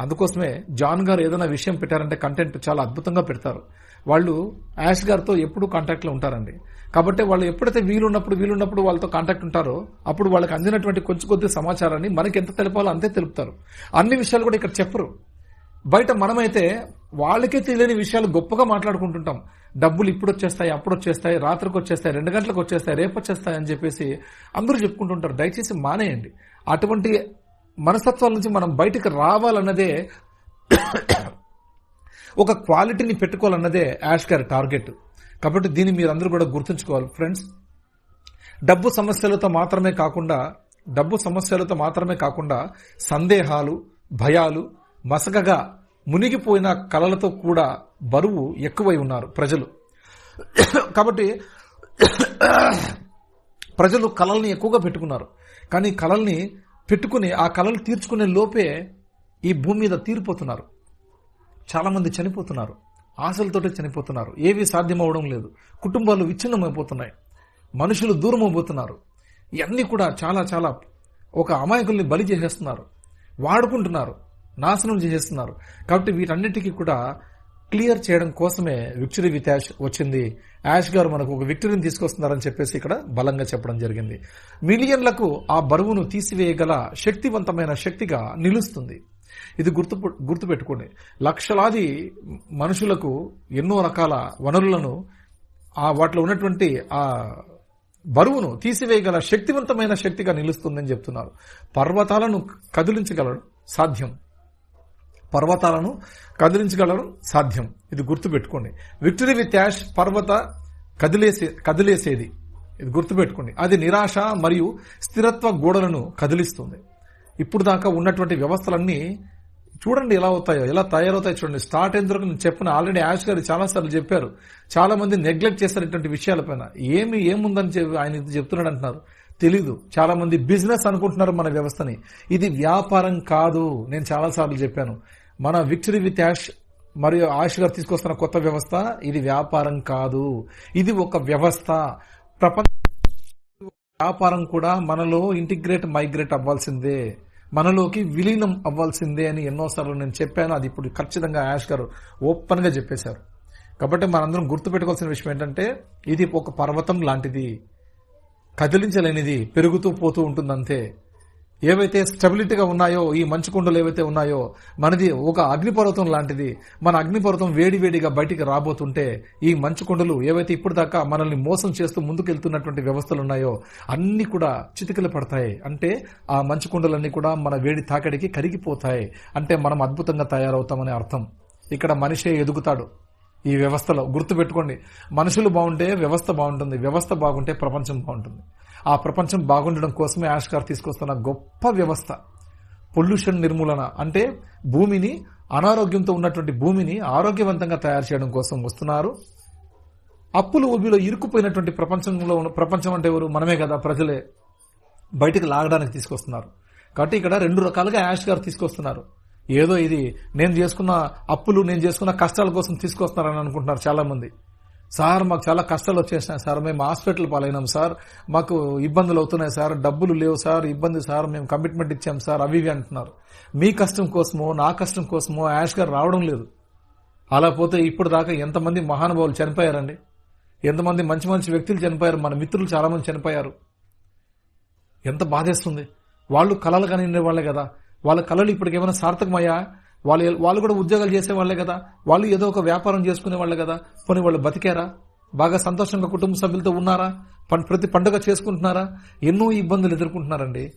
[SPEAKER 1] అందుకోసమే జాన్ గారు ఏదైనా విషయం పెట్టారంటే కంటెంట్ చాలా అద్భుతంగా పెడతారు. వాళ్ళు యాష్ గారితో ఎప్పుడూ కాంటాక్ట్లో ఉంటారండి. కాబట్టి వాళ్ళు ఎప్పుడైతే వీలున్నప్పుడు వీలున్నప్పుడు వాళ్ళతో కాంటాక్ట్ ఉంటారో అప్పుడు వాళ్ళకి అందినటువంటి కొంచెం కొద్ది సమాచారాన్ని మనకి ఎంత తెలిపాలో అంతే తెలుపుతారు. అన్ని విషయాలు కూడా ఇక్కడ చెప్పరు. బయట మనమైతే వాళ్ళకే తెలియని విషయాలు గొప్పగా మాట్లాడుకుంటుంటాం. డబ్బులు ఇప్పుడు వచ్చేస్తాయి అప్పుడు వచ్చేస్తాయి రాత్రికి వచ్చేస్తాయి రెండు గంటలకు వచ్చేస్తాయి రేపు వచ్చేస్తాయి అని చెప్పేసి అందరూ చెప్పుకుంటుంటారు. దయచేసి మానేయండి. అటువంటి మనస్తత్వాల నుంచి మనం బయటికి రావాలన్నదే ఒక క్వాలిటీని పెట్టుకోవాలన్నదే యాష్ గారి టార్గెట్. కాబట్టి దీన్ని మీరందరూ కూడా గుర్తుంచుకోవాలి. ఫ్రెండ్స్ డబ్బు సమస్యలతో మాత్రమే కాకుండా డబ్బు సమస్యలతో మాత్రమే కాకుండా సందేహాలు భయాలు మసకగా మునిగిపోయిన కళలతో కూడా బరువు ఎక్కువై ఉన్నారు ప్రజలు. కాబట్టి ప్రజలు కళల్ని ఎక్కువగా పెట్టుకున్నారు. కానీ కళల్ని పెట్టుకుని ఆ కళలు తీర్చుకునే లోపే ఈ భూమి మీద తీరిపోతున్నారు. చాలామంది చనిపోతున్నారు. ఆశలతోటే చనిపోతున్నారు. ఏవి సాధ్యమవడం లేదు. కుటుంబాలు విచ్ఛిన్నమైపోతున్నాయి. మనుషులు దూరం అయిపోతున్నారు ఇవన్నీ కూడా చాలా చాలా ఒక అమాయకుల్ని బలి చేసేస్తున్నారు. వాడుకుంటున్నారు. నాశనం చేసేస్తున్నారు. కాబట్టి వీటన్నిటికీ కూడా క్లియర్ చేయడం కోసమే విక్టరీ విత్ యాష్ వచ్చింది. యాష్ గారు మనకు ఒక విక్టరీని తీసుకొస్తున్నారని చెప్పేసి ఇక్కడ బలంగా చెప్పడం జరిగింది. మిలియన్లకు ఆ బరువును తీసివేయగల శక్తివంతమైన శక్తిగా నిలుస్తుంది. ఇది గుర్తు గుర్తుపెట్టుకోండి. లక్షలాది మనుషులకు ఎన్నో రకాల వనరులను ఆ వాటిలో ఉన్నటువంటి ఆ బరువును తీసివేయగల శక్తివంతమైన శక్తిగా నిలుస్తుందని చెప్తున్నారు. పర్వతాలను కదిలించగలడం సాధ్యం. పర్వతాలను కదిలించగలడం సాధ్యం. ఇది గుర్తుపెట్టుకోండి. విక్టరీ విత్ యాష్ పర్వత కదిలేసే కదిలేసేది. ఇది గుర్తుపెట్టుకోండి. అది నిరాశ మరియు స్థిరత్వ గోడలను కదిలిస్తుంది. ఇప్పుడు దాకా ఉన్నటువంటి వ్యవస్థలన్నీ చూడండి ఎలా అవుతాయో ఎలా తయారవుతాయో చూడండి. స్టార్ట్ అయిన నేను చెప్పిన ఆల్రెడీ యాష్ గారు చాలాసార్లు చెప్పారు. చాలా మంది నెగ్లెక్ట్ ఇటువంటి విషయాలపైన ఏమి ఏముందని చెప్పి ఆయన చెప్తున్నాడు అంటున్నారు. తెలీదు. చాలా మంది బిజినెస్ అనుకుంటున్నారు మన వ్యవస్థని. ఇది వ్యాపారం కాదు. నేను చాలా సార్లు చెప్పాను. మన విక్టరీ విత్ యాష్ మరియు ఆష్ గారు తీసుకొస్తున్న కొత్త వ్యవస్థ ఇది వ్యాపారం కాదు. ఇది ఒక వ్యవస్థ. ప్రపంచ వ్యాపారం కూడా మనలో ఇంటిగ్రేట్ మైగ్రేట్ అవ్వాల్సిందే. మనలోకి విలీనం అవ్వాల్సిందే అని ఎన్నోసార్లు నేను చెప్పాను. అది ఇప్పుడు ఖచ్చితంగా యాష్ గారు ఓపెన్గా చెప్పేశారు. కాబట్టి మనందరం గుర్తుపెట్టుకోవాల్సిన విషయం ఏంటంటే ఇది ఒక పర్వతం లాంటిది. కదిలించలేనిది పెరుగుతూ పోతూ ఉంటుంది అంతే ఏవైతే స్టెబిలిటీగా ఉన్నాయో ఈ మంచు కుండలు ఏవైతే ఉన్నాయో మనది ఒక అగ్నిపర్వతం లాంటిది. మన అగ్నిపర్వతం వేడివేడిగా బయటికి రాబోతుంటే ఈ మంచు కుండలు ఏవైతే ఇప్పుడు దాకా మనల్ని మోసం చేస్తూ ముందుకెళ్తున్నటువంటి వ్యవస్థలు ఉన్నాయో అన్ని కూడా చితికలు పడతాయి. అంటే ఆ మంచు కుండలన్నీ కూడా మన వేడి తాకడికి కరిగిపోతాయి. అంటే మనం అద్భుతంగా తయారవుతామని అర్థం. ఇక్కడ మనిషే ఎదుగుతాడు. ఈ వ్యవస్థలో గుర్తుపెట్టుకోండి. మనుషులు బాగుంటే వ్యవస్థ బాగుంటుంది. వ్యవస్థ బాగుంటే ప్రపంచం బాగుంటుంది. ఆ ప్రపంచం బాగుండడం కోసమే ఆవిష్కార్ తీసుకొస్తున్న గొప్ప వ్యవస్థ. పొల్యూషన్ నిర్మూలన అంటే భూమిని అనారోగ్యంతో ఉన్నటువంటి భూమిని ఆరోగ్యవంతంగా తయారు చేయడం కోసం వస్తున్నారు. అప్పులు ఊబిలో ఇరుక్కుపోయినటువంటి ప్రపంచంలో ఉన్న ప్రపంచం అంటే ఎవరు? మనమే కదా ప్రజలే. బయటికి లాగడానికి తీసుకొస్తున్నారు. కాబట్టి ఇక్కడ రెండు రకాలుగా యాష్ గారు తీసుకొస్తున్నారు. ఏదో ఇది నేను చేసుకున్న అప్పులు నేను చేసుకున్న కష్టాల కోసం తీసుకొస్తున్నారని అనుకుంటున్నారు చాలామంది. సార్ మాకు చాలా కష్టాలు వచ్చేసినాయి సార్. మేము హాస్పిటల్ పాలైనాం సార్. మాకు ఇబ్బందులు అవుతున్నాయి సార్. డబ్బులు లేవు సార్. ఇబ్బంది సార్. మేము కమిట్మెంట్ ఇచ్చాం సార్. అవి ఇవి అంటున్నారు. మీ కష్టం కోసమో నా కష్టం కోసమో యాష్ గారు రావడం లేదు. అలా పోతే ఇప్పుడు దాకా ఎంతమంది మహానుభావులు చనిపోయారండి? ఎంతమంది మంచి మంచి వ్యక్తులు చనిపోయారు? మన మిత్రులు చాలామంది చనిపోయారు. ఎంత బాధేస్తుంది. వాళ్ళు కళలు కనిండే వాళ్ళే కదా. వాళ్ళ కళలు ఇప్పటికేమైనా సార్థకమయ్యా? వాళ్ళు వాళ్ళు కూడా ఉద్యోగాలు చేసేవాళ్ళే కదా. వాళ్ళు ఏదో ఒక వ్యాపారం చేసుకునే వాళ్ళే కదా. పోనీ వాళ్ళు బతికారా? బాగా సంతోషంగా కుటుంబ సభ్యులతో ఉన్నారా? పం- ప్రతి పండుగ చేసుకుంటున్నారా? ఎన్నో ఇబ్బందులు ఎదుర్కొంటున్నారండి.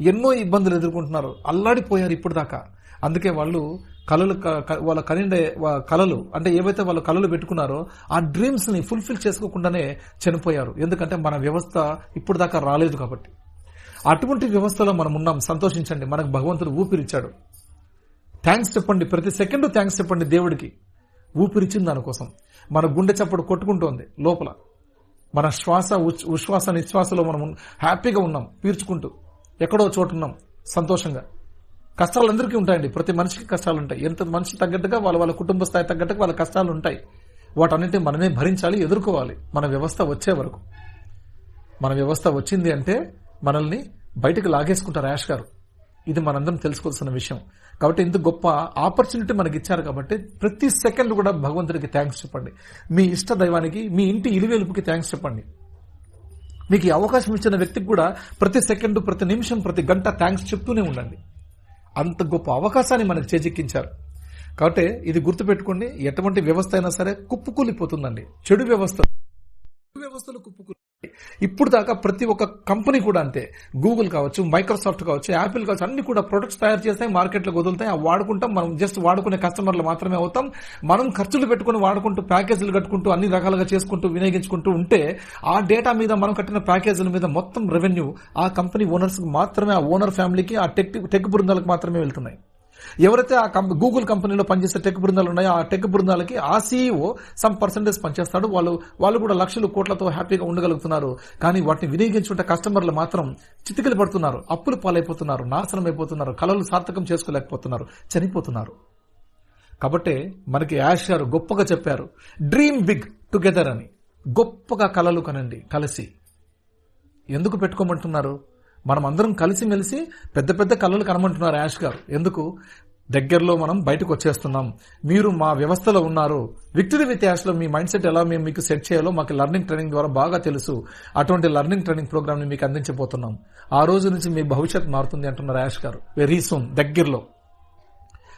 [SPEAKER 1] ఎన్నో ఇబ్బందులు ఎదుర్కొంటున్నారు. అల్లాడిపోయారు ఇప్పుడు దాకా అందుకే వాళ్ళు కళలు క- వాళ్ళ కనిండే కళలు అంటే ఏవైతే వాళ్ళు కళలు పెట్టుకున్నారో ఆ డ్రీమ్స్ని ఫుల్ఫిల్ చేసుకోకుండానే చనిపోయారు. ఎందుకంటే మన వ్యవస్థ ఇప్పుడు దాకా రాలేదు కాబట్టి. అటువంటి వ్యవస్థలో మనం ఉన్నాం సంతోషించండి. మనకు భగవంతుడు ఊపిరిచ్చాడు. థ్యాంక్స్ చెప్పండి. ప్రతి సెకండ్ థ్యాంక్స్ చెప్పండి దేవుడికి. ఊపిరిచ్చింది దానికోసం. మన గుండె చప్పుడు కొట్టుకుంటోంది లోపల. మన శ్వాస ఉశ్వాస నిశ్వాసలో మనం హ్యాపీగా ఉన్నాం పీల్చుకుంటూ ఎక్కడో చోటు ఉన్నాం సంతోషంగా. కష్టాలు అందరికీ ఉంటాయండి. ప్రతి మనిషికి కష్టాలు ఉంటాయి ఎంత మనిషి తగ్గట్టుగా వాళ్ళ వాళ్ళ కుటుంబ స్థాయి తగ్గట్టుగా వాళ్ళ కష్టాలు ఉంటాయి వాటన్నిటిని మనమే భరించాలి ఎదుర్కోవాలి. మన వ్యవస్థ వచ్చే వరకు. మన వ్యవస్థ వచ్చింది అంటే మనల్ని బయటకు లాగేసుకుంటారు యాష్ గారు. ఇది మనందరం తెలుసుకోవాల్సిన విషయం. కాబట్టి ఇంత గొప్ప ఆపర్చునిటీ మనకి ఇచ్చారు కాబట్టి ప్రతి సెకండ్ కూడా భగవంతుడికి థ్యాంక్స్ చెప్పండి. మీ ఇష్ట దైవానికి మీ ఇంటి ఇలువెలుపుకి థ్యాంక్స్ చెప్పండి. మీకు ఈ అవకాశం ఇచ్చిన వ్యక్తికి కూడా ప్రతి సెకండ్ ప్రతి నిమిషం ప్రతి గంట థ్యాంక్స్ చెప్తూనే ఉండండి. అంత గొప్ప అవకాశాన్ని మనకు చేజిక్కించారు. కాబట్టి ఇది గుర్తుపెట్టుకోండి ఎటువంటి వ్యవస్థ అయినా సరే కుప్పుకూలిపోతుందండి. చెడు వ్యవస్థ. వ్యవస్థలు కుప్పుకూలి ఇప్పుడు దాకా ప్రతి ఒక్క కంపెనీ కూడా అంతే. గూగుల్ కావచ్చు మైక్రోసాఫ్ట్ కావచ్చు యాపిల్ కావచ్చు అన్ని కూడా ప్రొడక్ట్స్ తయారు చేస్తాయి మార్కెట్లోకి వదులుతాయి. అవి వాడుకుంటాం మనం జస్ట్ వాడుకునే కస్టమర్లు మాత్రమే అవుతాం. మనం ఖర్చులు పెట్టుకుని వాడుకుంటూ ప్యాకేజీలు కట్టుకుంటూ అన్ని రకాలుగా చేసుకుంటూ వినియోగించుకుంటూ ఉంటే ఆ డేటా మీద మనం కట్టిన ప్యాకేజీల మీద మొత్తం రెవెన్యూ ఆ కంపెనీ ఓనర్స్ మాత్రమే ఆ ఓనర్ ఫ్యామిలీకి ఆ టెక్ టెక్ బృందాలకు మాత్రమే వెళ్తున్నాయి. ఎవరైతే ఆ గూగుల్ కంపెనీలో పనిచేసే టెక్ బృందాలు ఉన్నాయో ఆ టెక్ బృందాలకి ఆ సీఈఓ సమ్ పర్సెంటేజ్ పనిచేస్తాడు. వాళ్ళు వాళ్ళు కూడా లక్షలు కోట్లతో హ్యాపీగా ఉండగలుగుతున్నారు. కానీ వాటిని వినియోగించుకుంటే కస్టమర్లు మాత్రం చితికిలు పడుతున్నారు. అప్పులు పాలైపోతున్నారు. నాశనం అయిపోతున్నారు. కళలు సార్థకం చేసుకోలేకపోతున్నారు. చనిపోతున్నారు. కాబట్టి మనకి యాష్ గారు గొప్పగా చెప్పారు. డ్రీమ్ బిగ్ టుగెదర్ అని. గొప్పగా కలలు కనండి. కలిసి. ఎందుకు పెట్టుకోమంటున్నారు? మనం అందరం కలిసిమెలిసి పెద్ద పెద్ద కళలు కనమంటున్నారు యాష్ గారు. ఎందుకు? దగ్గరలో మనం బయటకు వచ్చేస్తున్నాం. మీరు మా వ్యవస్థలో ఉన్నారు. విక్టరీ విత్ మీ మైండ్ సెట్ ఎలా మేము మీకు సెట్ చేయాలో మాకు లర్నింగ్ ట్రైనింగ్ ద్వారా బాగా తెలుసు. అటువంటి లర్నింగ్ ట్రైనింగ్ ప్రోగ్రామ్ని మీకు అందించబోతున్నాం. ఆ రోజు నుంచి మీ భవిష్యత్ మారుతుంది అంటున్నారు యాష్ గారు. వెరీ సూన్ దగ్గరలో.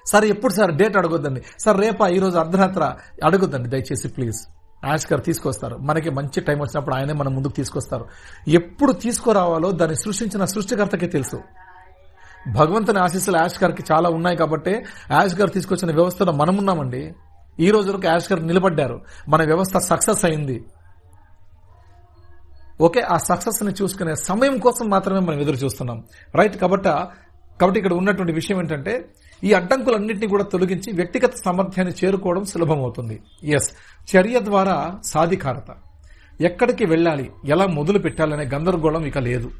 [SPEAKER 1] సార్ ఎప్పుడు సార్? డేట్ అడగొద్దండి. సార్ రేపా? ఈరోజు అర్ధరాత్ర? అడగొద్దండి దయచేసి ప్లీజ్ యాష్ గారు తీసుకొస్తారు. మనకి మంచి టైం వచ్చినప్పుడు ఆయనే మన ముందుకు తీసుకొస్తారు. ఎప్పుడు తీసుకురావాలో దాన్ని సృష్టించిన సృష్టికర్తకే తెలుసు. భగవంతుని ఆశీస్సులు యాష్ గారికి చాలా ఉన్నాయి కాబట్టి యాష్ గారు తీసుకొచ్చిన వ్యవస్థలో మనమున్నామండి ఈ రోజు వరకు యాష్ గారు నిలబడ్డారు. మన వ్యవస్థ సక్సెస్ అయింది. ఓకే ఆ సక్సెస్ని చూసుకునే సమయం కోసం మాత్రమే మనం ఎదురు చూస్తున్నాం. రైట్ కాబట్టి కాబట్టి ఇక్కడ ఉన్నటువంటి విషయం ఏంటంటే ఈ అడ్డంకులన్నింటినీ కూడా తొలగించి వ్యక్తిగత సామర్థ్యాన్ని చేరుకోవడం సులభమవుతుంది. ఎస్ చర్య ద్వారా సాధికారత. ఎక్కడికి వెళ్ళాలి ఎలా మొదలు పెట్టాలనే గందరగోళం ఇక లేదు.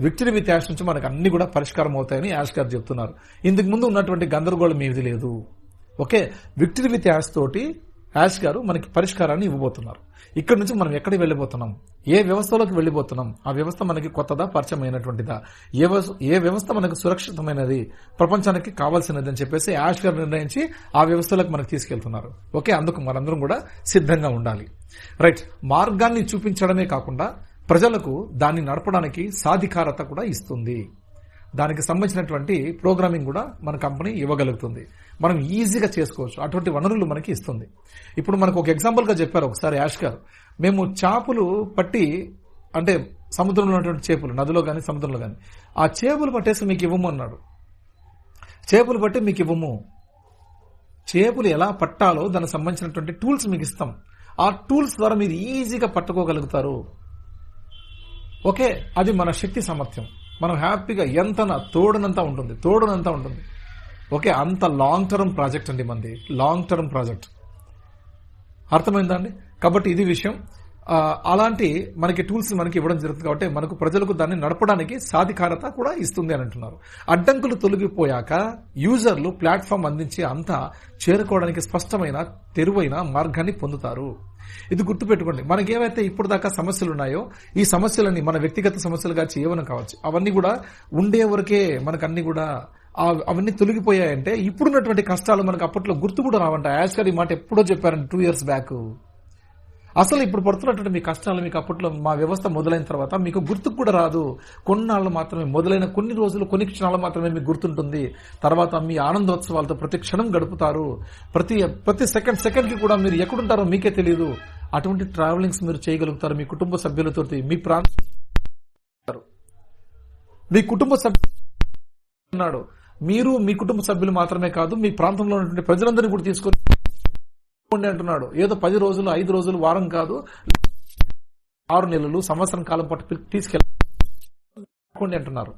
[SPEAKER 1] విక్టరీ విత్ యాష్ నుంచి మనకు అన్ని కూడా పరిష్కారం అవుతాయని యాష్ గారు చెప్తున్నారు. ఇందుకు ముందు ఉన్నటువంటి గందరగోళం ఏది లేదు. ఓకే విక్టరీ విత్ యాష్ తోటి యాష్ గారు మనకి పరిష్కారాన్ని ఇవ్వబోతున్నారు. ఇక్కడ నుంచి మనం ఎక్కడికి వెళ్ళిపోతున్నాం ఏ వ్యవస్థలోకి వెళ్ళిపోతున్నాం ఆ వ్యవస్థ మనకి కొత్తదా పరిచయం ఏ వ్యవస్థ- ఏ వ్యవస్థ మనకు సురక్షితమైనది? ప్రపంచానికి కావాల్సినది అని చెప్పేసి యాష్ గారు నిర్ణయించి ఆ వ్యవస్థలోకి మనకు తీసుకెళ్తున్నారు. ఓకే అందుకు మనందరం కూడా సిద్ధంగా ఉండాలి. రైట్ మార్గాన్ని చూపించడమే కాకుండా ప్రజలకు దాన్ని నడపడానికి సాధికారత కూడా ఇస్తుంది. దానికి సంబంధించినటువంటి ప్రోగ్రామింగ్ కూడా మన కంపెనీ ఇవ్వగలుగుతుంది. మనం ఈజీగా చేసుకోవచ్చు. అటువంటి వనరులు మనకి ఇస్తుంది. ఇప్పుడు మనకు ఒక ఎగ్జాంపుల్గా చెప్పారు ఒకసారి యాష్ గారు. మేము చేపలు పట్టి అంటే సముద్రంలో ఉన్నటువంటి చేపలు నదిలో కానీ సముద్రంలో కానీ ఆ చేపలు పట్టేసి మీకు ఇవ్వము అన్నాడు. చేపలు పట్టి మీకు ఇవ్వము. చేపలు ఎలా పట్టాలో దానికి సంబంధించినటువంటి టూల్స్ మీకు ఇస్తాం. ఆ టూల్స్ ద్వారా మీరు ఈజీగా పట్టుకోగలుగుతారు. ఓకే అది మన శక్తి సామర్థ్యం. మనం హ్యాపీగా ఎంత తోడునంతా ఉంటుంది తోడునంతా ఉంటుంది. ఓకే అంత లాంగ్ టర్మ్ ప్రాజెక్ట్ అండి మనది లాంగ్ టర్మ్ ప్రాజెక్ట్ అర్థమైందా అండి కాబట్టి ఇది విషయం. అలాంటి మనకి టూల్స్ మనకి ఇవ్వడం జరుగుతుంది కాబట్టి మనకు ప్రజలకు దాన్ని నడపడానికి సాధికారత కూడా ఇస్తుంది అని అంటున్నారు. అడ్డంకులు తొలగిపోయాక యూజర్లు ప్లాట్ఫామ్ అందించే అంతా చేరుకోవడానికి స్పష్టమైన తెరువైన మార్గాన్ని పొందుతారు. ఇది గుర్తుపెట్టుకోండి. మనకి ఏవైతే ఇప్పుడు దాకా సమస్యలు ఉన్నాయో ఈ సమస్యలని మన వ్యక్తిగత సమస్యలు కావచ్చు ఏమైనా కావచ్చు. అవన్నీ కూడా ఉండే వరకే మనకు అన్ని కూడా అవన్నీ తొలగిపోయాయంటే ఇప్పుడున్నటువంటి కష్టాలు మనకు అప్పట్లో గుర్తు కూడా రావంట. యాష్ గారు ఈ మాట ఎప్పుడో చెప్పారండి టూ ఇయర్స్ బ్యాక్. అసలు ఇప్పుడు పడుతున్నటువంటి మీ కష్టాలు మీకు అప్పట్లో మా వ్యవస్థ మొదలైన తర్వాత మీకు గుర్తుకు కూడా రాదు. కొన్నాళ్ళు మాత్రమే మొదలైన కొన్ని రోజులు కొన్ని క్షణాలు మాత్రమే మీకు గుర్తుంటుంది. తర్వాత మీ ఆనందోత్సవాలతో ప్రతి క్షణం గడుపుతారు. ప్రతి ప్రతి సెకండ్ సెకండ్కి కూడా మీరు ఎక్కడుంటారో మీకే తెలియదు అటువంటి ట్రావెలింగ్స్ మీరు చేయగలుగుతారు. మీ కుటుంబ సభ్యులతో మీ ప్రాంతం మీ కుటుంబ సభ్యులు ఉన్నాడు. మీరు మీ కుటుంబ సభ్యులు మాత్రమే కాదు మీ ప్రాంతంలో ఉన్నటువంటి ప్రజలందరినీ కూడా తీసుకొని ఉండి అంటున్నాడు. ఏదో పది రోజులు ఐదు రోజులు వారం కాదు. ఆరు నెలలు సంవత్సరం కాలం పాటు తీసుకెళ్ళండి అంటున్నారు.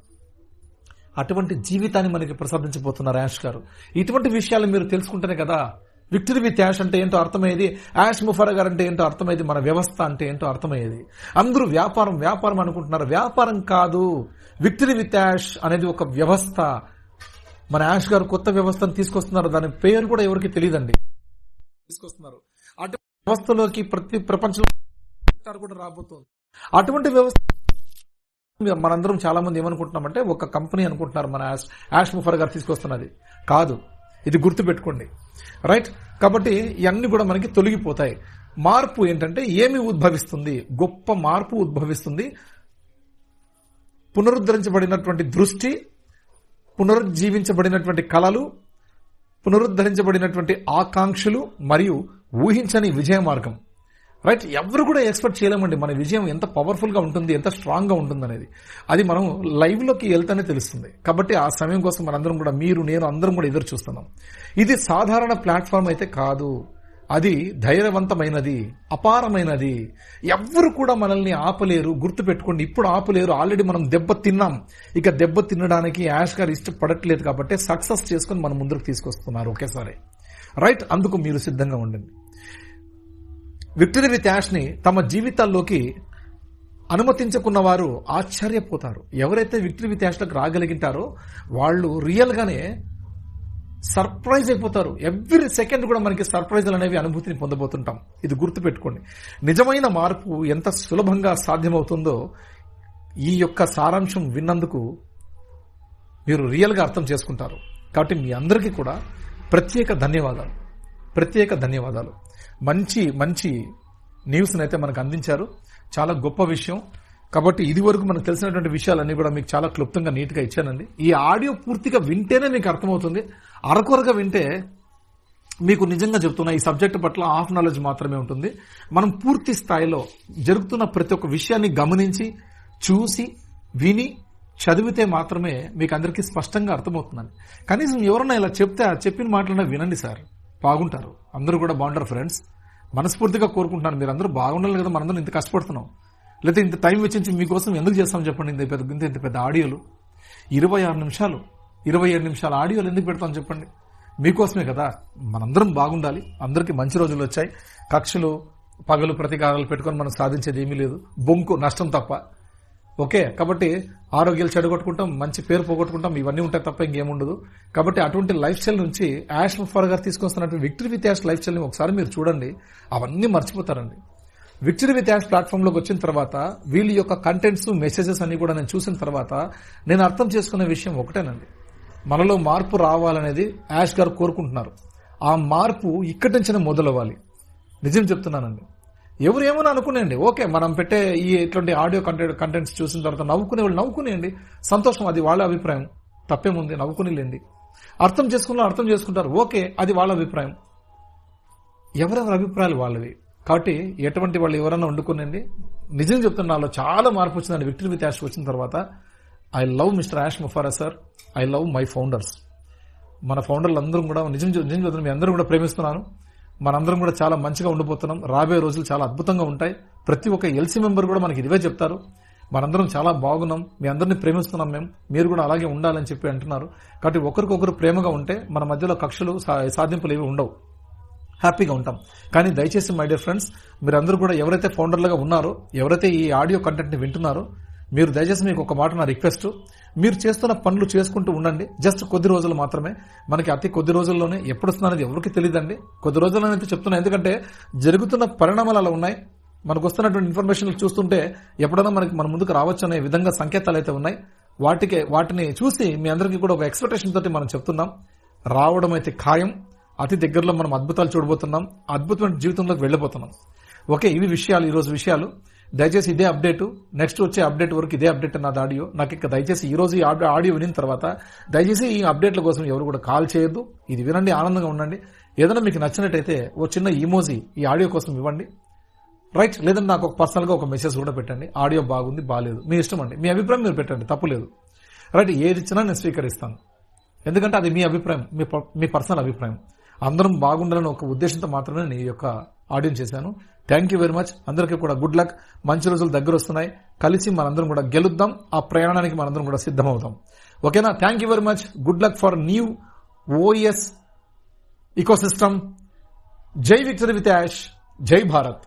[SPEAKER 1] అటువంటి జీవితాన్ని మనకి ప్రసాదించబోతున్నారు యాష్ గారు. ఇటువంటి విషయాలు మీరు తెలుసుకుంటేనే కదా విక్టరీ విత్ యాష్ అంటే ఏంటో అర్థమయ్యేది యాష్ ముఫరా గారు అంటే ఏంటో అర్థమయ్యేది మన వ్యవస్థ అంటే ఏంటో అర్థమయ్యేది. అందరూ వ్యాపారం వ్యాపారం అనుకుంటున్నారు. వ్యాపారం కాదు విక్టరీ విత్ యాష్ అనేది ఒక వ్యవస్థ. మన యాష్ గారు కొత్త వ్యవస్థను తీసుకొస్తున్నారు దాని పేరు కూడా ఎవరికి తెలియదండి. తీసుకొస్తున్నారు. అటువంటి వ్యవస్థలోకి ప్రతి ప్రపంచంలో కూడా రాబోతోంది. అటువంటి వ్యవస్థ మనందరం చాలా మంది ఏమనుకుంటున్నామంటే ఒక కంపెనీ అనుకుంటున్నారు మన యాష్ యాష్ ముఫర్ గారు తీసుకొస్తున్నది. కాదు. ఇది గుర్తు పెట్టుకోండి రైట్? కాబట్టి ఇవన్నీ కూడా మనకి తొలగిపోతాయి. మార్పు ఏంటంటే ఏమి ఉద్భవిస్తుంది? గొప్ప మార్పు ఉద్భవిస్తుంది. పునరుద్ధరించబడినటువంటి దృష్టి పునరుజ్జీవించబడినటువంటి కళలు పునరుద్ధరించబడినటువంటి ఆకాంక్షలు మరియు ఊహించని విజయ మార్గం. రైట్ ఎవరు కూడా ఎక్స్పెక్ట్ చేయలేమండి. మన విజయం ఎంత పవర్ఫుల్గా ఉంటుంది ఎంత స్ట్రాంగ్గా ఉంటుంది అనేది అది మనం లైవ్లోకి వెళ్తేనే తెలుస్తుంది. కాబట్టి ఆ సమయం కోసం మనందరం కూడా మీరు నేను అందరం కూడా ఎదురు చూస్తున్నాం ఇది సాధారణ ప్లాట్ఫామ్ అయితే కాదు. అది ధైర్యవంతమైనది అపారమైనది. ఎవ్వరు కూడా మనల్ని ఆపలేరు గుర్తుపెట్టుకోండి. ఇప్పుడు ఆపలేరు ఆల్రెడీ మనం దెబ్బ తిన్నాం. ఇక దెబ్బ తినడానికి యాష్ గారు ఇష్టపడట్లేదు కాబట్టి సక్సెస్ చేసుకుని మనం ముందుకు తీసుకొస్తున్నారు ఒకేసారి. రైట్ అందుకు మీరు సిద్ధంగా ఉండండి. విక్టరీ విత్ యాష్ని తమ జీవితాల్లోకి అనుమతించుకున్న వారు ఆశ్చర్యపోతారు. ఎవరైతే విక్టరీ విత్ యాష్లకు రాగలిగింటారో వాళ్ళు రియల్గానే సర్ప్రైజ్ అయిపోతారు. ఎవ్రీ సెకండ్ కూడా మనకి సర్ప్రైజులు అనేవి అనుభూతిని పొందబోతుంటాం. ఇది గుర్తుపెట్టుకోండి. నిజమైన మార్పు ఎంత సులభంగా సాధ్యమవుతుందో ఈ యొక్క సారాంశం విన్నందుకు మీరు రియల్గా అర్థం చేసుకుంటారు. కాబట్టి మీ అందరికీ కూడా ప్రత్యేక ధన్యవాదాలు. ప్రత్యేక ధన్యవాదాలు. మంచి మంచి న్యూస్ని అయితే మనకు అందించారు. చాలా గొప్ప విషయం. కాబట్టి ఇది వరకు మనకు తెలిసినటువంటి విషయాలన్నీ కూడా మీకు చాలా క్లుప్తంగా నీట్గా ఇచ్చానండి. ఈ ఆడియో పూర్తిగా వింటేనే మీకు అర్థమవుతుంది. అరకొరగా వింటే మీకు నిజంగా చెప్తున్నా ఈ సబ్జెక్ట్ పట్ల హాఫ్ నాలెడ్జ్ మాత్రమే ఉంటుంది. మనం పూర్తి స్థాయిలో జరుగుతున్న ప్రతి ఒక్క విషయాన్ని గమనించి చూసి విని చదివితే మాత్రమే మీకు అందరికీ స్పష్టంగా అర్థమవుతుందండి. కనీసం ఎవరన్నా ఇలా చెప్తే చెప్పిన మాటలన్నా వినండి సార్. బాగుంటారు. అందరూ కూడా బాగుంటారు ఫ్రెండ్స్. మనస్ఫూర్తిగా కోరుకుంటున్నాను. మీరు అందరూ బాగుండాలి కదా మనందరం ఇంత కష్టపడుతున్నాం. లేకపోతే ఇంత టైం వెచ్చించి మీకోసం ఎందుకు చేస్తాం చెప్పండి? ఇంత పెద్ద ఇంత ఇంత పెద్ద ఆడియోలు. ఇరవై ఆరు నిమిషాలు. ఇరవై ఏడు నిమిషాల ఆడియోలు ఎందుకు పెడతాం చెప్పండి? మీకోసమే కదా. మనందరం బాగుండాలి. అందరికీ మంచి రోజులు వచ్చాయి. కక్షలు పగలు ప్రతీకారాలు పెట్టుకొని మనం సాధించేది ఏమీ లేదు. బొంకు నష్టం తప్ప. ఓకే? కాబట్టి ఆరోగ్యాలు చెడగొట్టుకుంటాం మంచి పేరు పోగొట్టుకుంటాం. ఇవన్నీ ఉంటాయి తప్ప ఇంకేముండదు. కాబట్టి అటువంటి లైఫ్ స్టైల్ నుంచి యాష్ ఫర్ గారు తీసుకొస్తున్నటువంటి విక్టరీ విత్ యాష్ లైఫ్ స్టైల్ని ఒకసారి మీరు చూడండి. అవన్నీ మర్చిపోతారండి. విక్టరీ విత్ యాష్ ప్లాట్ఫామ్లోకి వచ్చిన తర్వాత వీళ్ళ యొక్క కంటెంట్స్ మెసేజెస్ అన్ని కూడా నేను చూసిన తర్వాత నేను అర్థం చేసుకునే విషయం ఒకటేనండి. మనలో మార్పు రావాలనేది యాష్ గారు కోరుకుంటున్నారు. ఆ మార్పు ఇక్కడి నుంచే మొదలవ్వాలి. నిజం చెప్తున్నానండి. ఎవరు ఏమైనా అనుకునేయండి? ఓకే మనం పెట్టే ఈ ఇటువంటి ఆడియో కంటెంట్ కంటెంట్స్ చూసిన తర్వాత నవ్వుకునే వాళ్ళు నవ్వుకునేయండి. సంతోషం అది వాళ్ళ అభిప్రాయం. తప్పేముంది? నవ్వుకునిలేండి. అర్థం చేసుకున్న అర్థం చేసుకుంటారు. ఓకే అది వాళ్ళ అభిప్రాయం. ఎవరెవరి అభిప్రాయాలు వాళ్ళవి? కాబట్టి ఎటువంటి వాళ్ళు ఎవరన్నా వండుకునండి నిజం చెప్తున్నా నాలో చాలా మార్పు వచ్చిందండి. విక్టరీ విత్ యాష్ వచ్చిన తర్వాత. I love mister ash ముఫారా sir I love my founders మన ఫౌండర్లు అందరం కూడా నిజం నిజం చెప్తున్నాం మీ అందరూ కూడా ప్రేమిస్తున్నాను. మనందరం కూడా చాలా మంచిగా ఉండిపోతున్నాం. రాబోయే రోజులు చాలా అద్భుతంగా ఉంటాయి. ప్రతి ఒక్క ఎల్సీ మెంబర్ కూడా మనకి ఇదివే చెప్తారు. మనందరం చాలా బాగున్నాం. మీ అందరిని ప్రేమిస్తున్నాం మేము. మీరు కూడా అలాగే ఉండాలని చెప్పి అంటున్నారు. కాబట్టి ఒకరికొకరు ప్రేమగా ఉంటే మన మధ్యలో కక్షలు సా- సాధింపులు ఏవి ఉండవు. హ్యాపీగా ఉంటాం. కానీ దయచేసి మై డియర్ ఫ్రెండ్స్ మీరందరూ కూడా ఎవరైతే ఫౌండర్లుగా ఉన్నారో ఎవరైతే ఈ ఆడియో కంటెంట్ని వింటున్నారో మీరు దయచేసి మీకు ఒక మాట నా రిక్వెస్ట్. మీరు చేస్తున్న పనులు చేసుకుంటూ ఉండండి. జస్ట్ కొద్ది రోజులు మాత్రమే. మనకి అతి కొద్ది రోజుల్లోనే ఎప్పుడు వస్తుందనేది ఎవరికి తెలియదండి కొద్ది రోజుల్లోనే అయితే చెప్తున్నా. ఎందుకంటే జరుగుతున్న పరిణామాలు అలా ఉన్నాయి. మనకు వస్తున్నటువంటి ఇన్ఫర్మేషన్లు చూస్తుంటే ఎప్పుడైనా మనకి మన ముందుకు రావచ్చు అనే విధంగా సంకేతాలు అయితే ఉన్నాయి. వాటికి వాటిని చూసి మీ అందరికీ కూడా ఒక ఎక్స్పెక్టేషన్ తోటి మనం చెప్తున్నాం. రావడం అయితే ఖాయం. అతి దగ్గరలో మనం అద్భుతాలు చూడబోతున్నాం అద్భుతమైన జీవితంలోకి వెళ్ళిపోతున్నాం ఓకే ఇవి విషయాలు ఈరోజు విషయాలు. దయచేసి ఇదే అప్డేట్. నెక్స్ట్ వచ్చే అప్డేట్ వరకు ఇదే అప్డేట్ నాది ఆడియో. నాకు ఇక దయచేసి ఈ రోజు ఆడియో ఆడియో వినిన తర్వాత దయచేసి ఈ అప్డేట్ల కోసం ఎవరు కూడా కాల్ చేయొద్దు. ఇది వినండి ఆనందంగా ఉండండి. ఏదైనా మీకు నచ్చినట్టయితే ఓ చిన్న ఈమోజీ ఈ ఆడియో కోసం ఇవ్వండి. రైట్ లేదంటే నాకు ఒక పర్సనల్గా ఒక మెసేజ్ కూడా పెట్టండి. ఆడియో బాగుంది బాగాలేదు మీ ఇష్టం అండి. మీ అభిప్రాయం మీరు పెట్టండి తప్పులేదు రైట్ ఏది ఇచ్చినా నేను స్వీకరిస్తాను. ఎందుకంటే అది మీ అభిప్రాయం మీ ప- మీ పర్సనల్ అభిప్రాయం. అందరం బాగుండాలని ఒక ఉద్దేశంతో మాత్రమే నేను ఈ యొక్క ఆడియో చేశాను. థ్యాంక్ యూ వెరీ మచ్ అందరికీ కూడా గుడ్ లక్ మంచి రోజులు దగ్గర వస్తున్నాయి. కలిసి మనందరం కూడా గెలుద్దాం. ఆ ప్రయాణానికి మనందరం కూడా సిద్ధమవుతాం. ఓకేనా? Thank you very much good luck for new OS ecosystem జై విక్టరీ విత్ యాష్. జై భారత్.